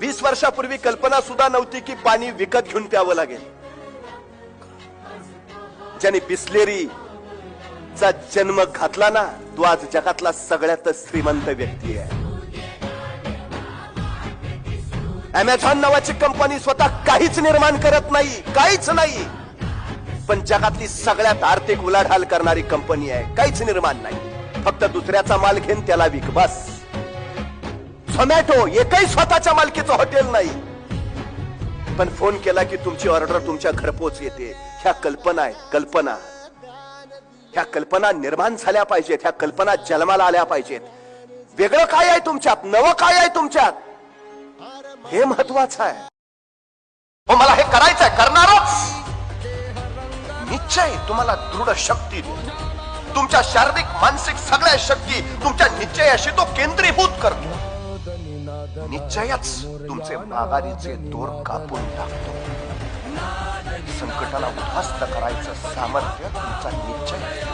वीस वर्षापूर्वी कल्पना सुद्धा नव्हती की पाणी विकत घेऊन प्यावं लागेल. ज्याने बिस्लेरी चा जन्म घातला ना तो आज जगातला सगळ्यात श्रीमंत व्यक्ती आहे. अमेझॉन नावाची कंपनी स्वतः काहीच निर्माण करत नाही काहीच नाही. पण जगातली सगळ्यात आर्थिक उलाढाल करणारी कंपनी आहे काहीच निर्माण नाही. फक्त दुसऱ्याचा माल घेऊन त्याला विक बस. झोमॅटो एकही स्वतःच्या मालकीचं हॉटेल नाही. पण फोन केला की तुमची ऑर्डर तुमच्या घरपोच येते. ह्या कल्पना आहेत कल्पना. ह्या कल्पना निर्माण झाल्या पाहिजेत ह्या कल्पना जन्माला आल्या पाहिजेत. वेगळं काय आहे तुमच्यात? नवं काय आहे तुमच्यात? हे महत्वाचं आहे. हो मला हे करायचंय करणारच. निश्चय तुम्हाला दृढ शक्ती देतो तुमच्या शारीरिक मानसिक सगळ्या शक्ती तुमच्या निश्चयाशी तो केंद्रीभूत करतो. निश्चयच तुमचे माघारीचे दोर कापून टाकतो. संकटाला उद्ध्वस्त करायचं सामर्थ्य तुमचा निश्चय